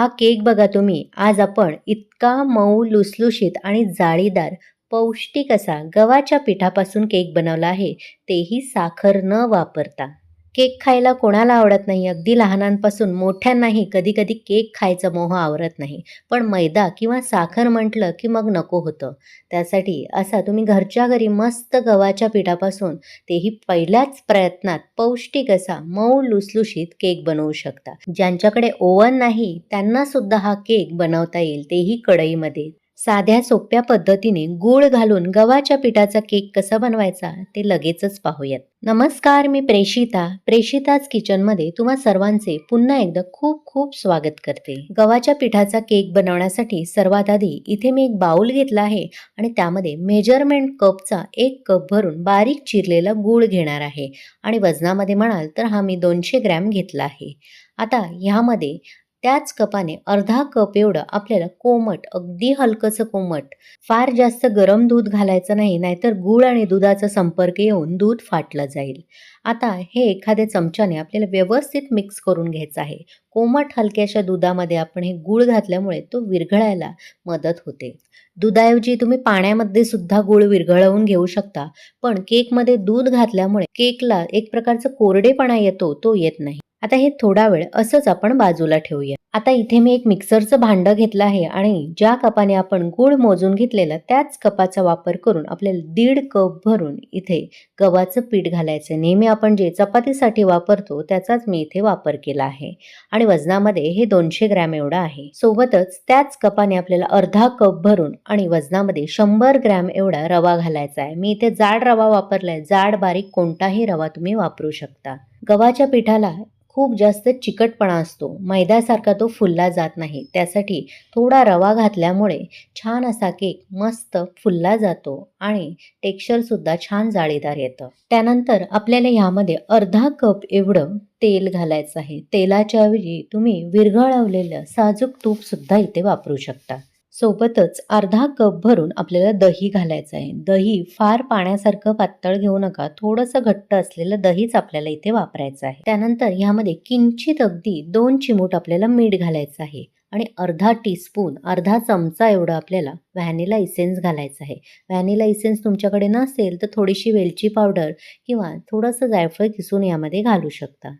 हा केक बघा तुम्ही. आज आपण इतका मऊ लुसलुशीत आणि जाळीदार पौष्टिक असा गव्हाच्या पिठापासून केक बनवला आहे. तेही साखर न वापरता. केक खायला कोणाला आवडत नाही? अगदी लहानांपासून मोठ्यांनाही कधी कधी केक खायचा मोह आवरत नाही. पण मैदा किंवा साखर म्हटलं की मग नको होतं. त्यासाठी असा तुम्ही घरच्या घरी मस्त गव्हाच्या पिठापासून तेही पहिल्याच प्रयत्नात पौष्टिक असा मऊ लुसलुशीत केक बनवू शकता. ज्यांच्याकडे ओव्हन नाही त्यांना सुद्धा हा केक बनवता येईल. तेही कढईमध्ये. साध्या सोप्या पद्धतीने गूळ घालून गव्हाच्या पिठाचा केक कसा बनवायचा ते लगेचच पाहूयात. नमस्कार मी प्रेषिता प्रेषिताच किचनमध्ये तुम्हा सर्वांचे पुन्हा एकदा खूप खूप स्वागत करते. गव्हाच्या पिठाचा केक बनवण्यासाठी सर्वात आधी इथे मी एक बाउल घेतला आहे आणि त्यामध्ये मेजरमेंट कपचा एक कप भरून बारीक चिरलेला गूळ घेणार आहे. आणि वजनामध्ये म्हणाल तर हा मी दोनशे ग्रॅम घेतला आहे. आता ह्यामध्ये त्याच कपाने अर्धा कप एवढं आपल्याला कोमट अगदी हलकंसं कोमट फार जास्त गरम दूध घालायचं नाही नाहीतर गूळ आणि दुधाचा संपर्क येऊन दूध फाटलं जाईल. आता हे एखाद्या चमच्याने आपल्याला व्यवस्थित मिक्स करून घ्यायचं आहे. कोमट हलक्याशा दुधामध्ये आपण हे गूळ घातल्यामुळे तो विरघळायला मदत होते. दुधाऐवजी तुम्ही पाण्यामध्ये सुद्धा गूळ विरघळवून घेऊ शकता पण केकमध्ये दूध घातल्यामुळे केकला एक प्रकारचा कोरडेपणा येतो तो येत नाही. आता हे थोडा वेळ असंच आपण बाजूला ठेवूया. आता इथे मी एक मिक्सरचं भांडं घेतलं आहे आणि ज्या कपाने आपण गूळ मोजून घेतलेला त्याच कपाचा वापर करून आपल्याला दीड कप भरून इथे गव्हाचं पीठ घालायचं. नेहमी आपण जे चपातीसाठी वापरतो त्याचाच मी इथे वापर केला आहे. आणि वजनामध्ये हे दोनशे ग्रॅम एवढं आहे. सोबतच त्याच कपाने आपल्याला अर्धा कप भरून आणि वजनामध्ये शंभर ग्रॅम एवढा रवा घालायचा आहे. मी इथे जाड रवा वापरलाय. जाड बारीक कोणताही रवा तुम्ही वापरू शकता. गव्हाच्या पिठाला खूप जास्त चिकटपणा असतो. मैद्यासारखा तो फुलला जात नाही. त्यासाठी थोडा रवा घातल्यामुळे छान असा केक मस्त फुलला जातो आणि टेक्स्चरसुद्धा छान जाळीदार येतं. त्यानंतर आपल्याला ह्यामध्ये अर्धा कप एवढं तेल घालायचं आहे. तेलाच्या ऐवजी तुम्ही विरघळवलेलं साजूक तूपसुद्धा इथे वापरू शकता. सोबतच अर्धा कप भरून आपल्याला दही घालायचं आहे. दही फार पाण्यासारखं पातळ घेऊ नका. थोडंसं घट्ट असलेलं दहीच आपल्याला इथे वापरायचं आहे. त्यानंतर ह्यामध्ये किंचित अगदी दोन चिमूट आपल्याला मीठ घालायचं आहे आणि अर्धा टीस्पून अर्धा चमचा एवढं आपल्याला व्हॅनिला इसेन्स घालायचं आहे. व्हॅनिला इसेन्स तुमच्याकडे नसेल तर थोडीशी वेलची पावडर किंवा थोडंसं जायफळ किसून यामध्ये घालू शकता.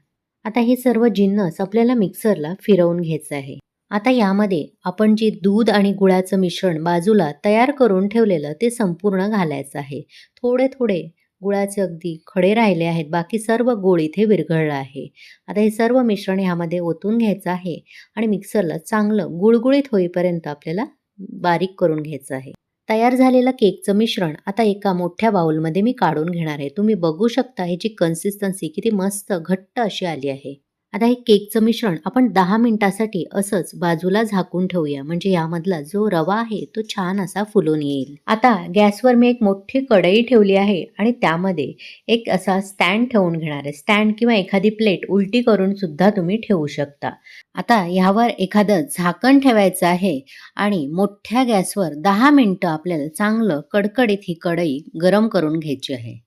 आता हे सर्व जिन्नस आपल्याला मिक्सरला फिरवून घ्यायचं आहे. आता यामध्ये आपण जे दूध आणि गुळाचं मिश्रण बाजूला तयार करून ठेवलेलं ते संपूर्ण घालायचं आहे. थोडे थोडे गुळाचे अगदी खडे राहिले आहेत. बाकी सर्व गोळ इथे विरघळलं आहे. आता हे सर्व मिश्रण ह्यामध्ये ओतून घ्यायचं आहे आणि मिक्सरला चांगलं गुळगुळीत होईपर्यंत आपल्याला बारीक करून घ्यायचं आहे. तयार झालेलं केकचं मिश्रण आता एका मोठ्या बाउलमध्ये मी काढून घेणार आहे. तुम्ही बघू शकता ह्याची कन्सिस्टन्सी किती मस्त घट्ट अशी आली आहे. आता हे केकचं मिश्रण आपण दहा मिनिटासाठी असंच बाजूला झाकून ठेवूया. म्हणजे यामधला जो रवा आहे तो छान असा फुलून येईल. आता गॅसवर मी एक मोठी कढई ठेवली आहे आणि त्यामध्ये एक असा स्टँड ठेवून घेणार आहे. स्टँड किंवा एखादी प्लेट उलटी करून सुद्धा तुम्ही ठेवू शकता. आता ह्यावर एखादं झाकण ठेवायचं आहे आणि मोठ्या गॅसवर दहा मिनटं आपल्याला चांगलं कडकडीत ही कढई गरम करून घ्यायची आहे.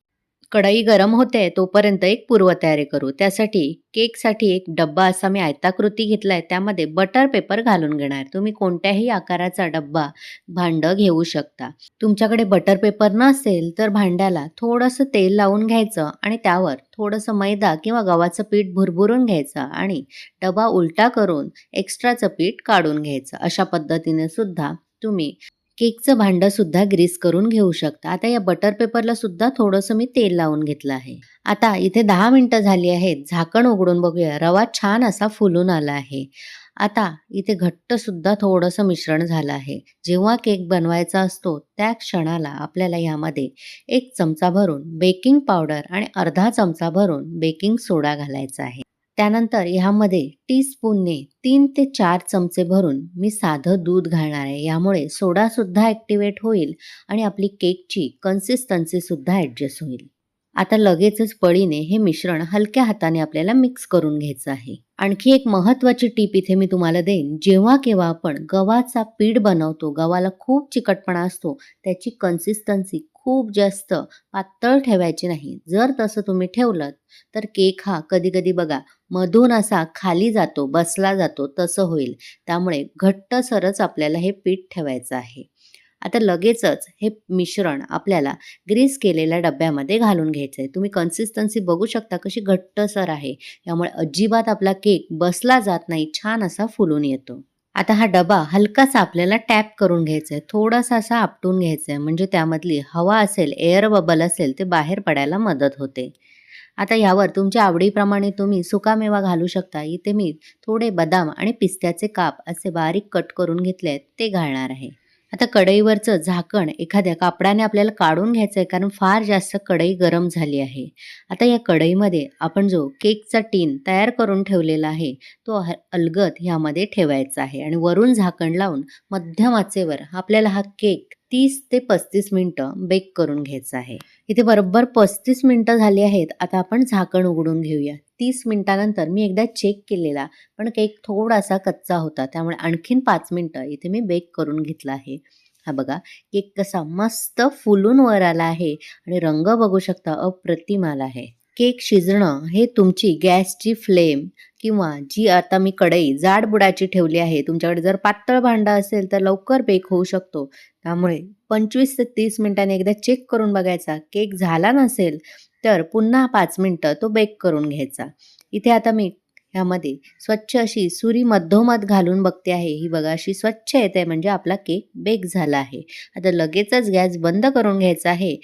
कढई गरम होते तोपर्यंत एक पूर्वतयारी करू. त्यासाठी केकसाठी एक डब्बा असा मी आयताकृती घेतला आहे त्यामध्ये बटर पेपर घालून घेणार. तुम्ही कोणत्याही आकाराचा डब्बा भांडं घेऊ शकता. तुमच्याकडे बटर पेपर नसेल तर भांड्याला थोडंसं तेल लावून घ्यायचं आणि त्यावर थोडंसं मैदा किंवा गव्हाचं पीठ भुरभुरून घ्यायचं आणि डबा उलटा करून एक्स्ट्राचं पीठ काढून घ्यायचं. अशा पद्धतीने सुद्धा तुम्ही केकचं भांडंसुद्धा ग्रीस करून घेऊ शकता. आता या बटर पेपरला सुद्धा थोडंसं मी तेल लावून घेतलं आहे. आता इथे दहा मिनटं झाली आहेत. झाकण उघडून बघूया. रवा छान असा फुलून आला आहे. आता इथे घट्टसुद्धा थोडंसं मिश्रण झालं आहे. जेव्हा केक बनवायचा असतो त्या क्षणाला आपल्याला यामध्ये एक चमचा भरून बेकिंग पावडर आणि अर्धा चमचा भरून बेकिंग सोडा घालायचा आहे. त्यानंतर ह्यामध्ये टी स्पूनने तीन ते चार चमचे भरून मी साधं दूध घालणार आहे. यामुळे सोडासुद्धा ॲक्टिवेट होईल आणि आपली केकची कन्सिस्टन्सीसुद्धा ॲडजस्ट होईल. आता लगेचच पळीने हे मिश्रण हलक्या हाताने आपल्याला मिक्स करून घ्यायचं आहे. आणखी एक महत्त्वाची टीप इथे मी तुम्हाला देईन. जेव्हा केव्हा आपण गव्हाचा पीठ बनवतो गव्हाला खूप चिकटपणा असतो त्याची कन्सिस्टन्सी खूप जास्त पातळ ठेवायची नाही. जर तसं तुम्ही ठेवलं तर केक हा कधी कधी बघा मधून असा खाली जातो बसला जातो तसं होईल. त्यामुळे घट्टसरच आपल्याला हे पीठ ठेवायचं आहे. आता लगेचच हे मिश्रण आपल्याला ग्रीस केलेल्या डब्यामध्ये घालून घ्यायचं आहे. तुम्ही कन्सिस्टन्सी बघू शकता कशी घट्टसर आहे. यामुळे अजिबात आपला केक बसला जात नाही छान असा फुलून येतो. आता हा डबा हलकासा आपल्याला टॅप करून घ्यायचा आहे थोडासा असा आपटून घ्यायचा आहे म्हणजे त्यामधली हवा असेल एअर बबल असेल ते बाहेर पडायला मदत होते. आता यावर तुमच्या आवडीप्रमाणे तुम्ही सुकामेवा घालू शकता. इथे मी थोडे बदाम आणि पिस्त्याचे काप असे बारीक कट करून घेतले आहेत ते घालणार आहे. आता कढईवरचं झाकण एखाद्या कापडाने आपल्याला काढून घ्यायचं आहे कारण फार जास्त कढई गरम झाली आहे. आता या कढईमध्ये आपण जो केकचा टीन तयार करून ठेवलेला आहे तो अलगत अलगद ह्यामध्ये ठेवायचा आहे. आणि वरून झाकण लावून मध्यम आचेवर आपल्याला हा केक तीस ते पस्तीस मिनटं बेक करून घ्यायचा आहे. इथे बरोबर पस्तीस मिनटं झाली आहेत. आता आपण झाकण उघडून घेऊया. तीस मिनटानंतर मी एकदा चेक केलेला पण केक थोडासा कच्चा होता. त्यामुळे आणखीन पाच मिनटं इथे मी बेक करून घेतला आहे. हा बघा केक कसा मस्त फुलून वर आला आहे आणि रंग बघू शकता अप्रतिम आला आहे. केक शिजणं हे तुमची गॅसची फ्लेम किंवा जी आता मी कढई जाड बुडाची ठेवली आहे तुमच्याकडे जर पातळ भांडं असेल तर लवकर बेक होऊ शकतो. त्यामुळे पंचवीस ते तीस मिनिटांनी एकदा चेक करून बघायचा. केक झाला नसेल तर पुन्हा पाच मिनटं तो बेक करून घ्यायचा. इथे आता मी ह्यामध्ये स्वच्छ अशी सुरी मधोमध घालून बघते आहे. ही बघा अशी स्वच्छ येते म्हणजे आपला केक बेक झाला आहे. आता लगेचच गॅस बंद करून घ्यायचा आहे.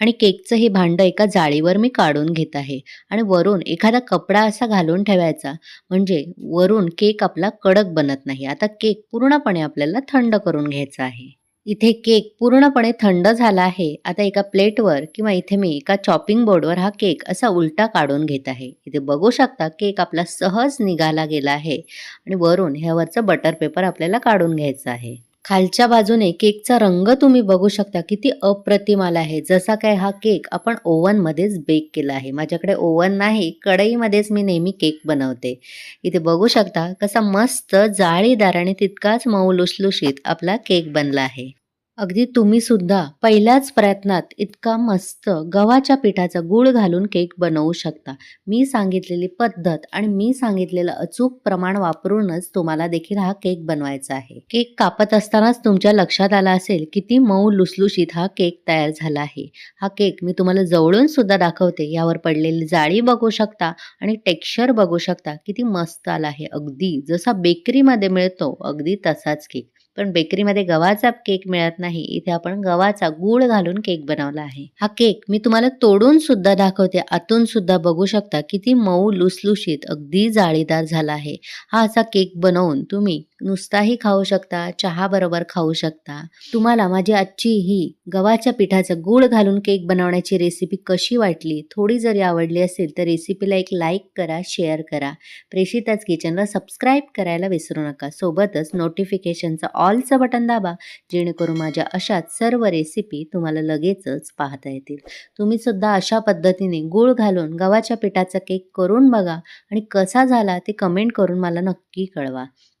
आणि केकचं हे भांडं एका जाळीवर मी काढून घेत आहे. आणि वरून एखादा कपडा असा घालून ठेवायचा. म्हणजे वरून केक आपला कडक बनत नाही. आता केक पूर्णपणे आपल्याला थंड करून घ्यायचा आहे. इथे केक पूर्णपणे थंड झाला आहे. आता एका प्लेटवर किंवा इथे मी एका चॉपिंग बोर्डवर हा केक असा उलटा काढून घेत आहे. इथे बघू शकता केक आपला सहज निघाला गेला आहे. आणि वरून ह्यावरचं बटर पेपर आपल्याला काढून घ्यायचं आहे. खालच्या बाजूने केकचा रंग तुम्ही बघू शकता. किती अप्रतिम आला आहे. जसा काय हा केक आपण ओव्हनमध्येच बेक केला आहे. माझ्याकडे ओव्हन नाही कढईमध्येच मी नेहमी केक बनवते. इथे बघू शकता कसा मस्त जाळीदार आणि तितकाच मऊ लुसलुशीत आपला केक बनला आहे. अगदी तुम्ही सुद्धा पहिल्याच प्रयत्नात इतका मस्त गव्हाच्या पिठाचा गूळ घालून केक बनवू शकता. मी सांगितलेली पद्धत आणि मी सांगितलेलं अचूक प्रमाण वापरूनच तुम्हाला देखील हा केक बनवायचा आहे. केक कापत असतानाच तुमच्या लक्षात आला असेल किती मऊ लुसलुशीत हा केक तयार झाला आहे. हा केक मी तुम्हाला जवळून सुद्धा दाखवते. यावर पडलेली जाळी बघू शकता आणि टेक्स्चर बघू शकता. किती मस्त आला आहे. अगदी जसा बेकरीमध्ये मिळतो अगदी तसाच केक. पण बेकरीमध्ये गव्हाचा केक मिळत नाही. इथे आपण गव्हाचा गूळ घालून केक बनवला आहे. हा केक मी तुम्हाला तोडून सुद्धा दाखवते. आतून सुद्धा बघू शकता किती मऊ लुसलुशीत अगदी जाळीदार झाला आहे. हा असा केक बनवून तुम्ही नुसताही खाऊ शकता चहाबरोबर खाऊ शकता. तुम्हाला माझी आजची ही गव्हाच्या पिठाचं गूळ घालून केक बनवण्याची रेसिपी कशी वाटली थोडी जरी आवडली असेल तर रेसिपीला एक लाईक करा शेअर करा. प्रेषिताच किचनला सबस्क्राईब करायला विसरू नका. सोबतच नोटिफिकेशनचं ऑलचं बटन दाबा जेणेकरून माझ्या अशाच सर्व रेसिपी तुम्हाला लगेचच पाहता येतील. तुम्ही सुद्धा अशा पद्धतीने गूळ घालून गव्हाच्या पिठाचा केक करून बघा आणि कसा झाला ते कमेंट करून मला नक्की कळवा.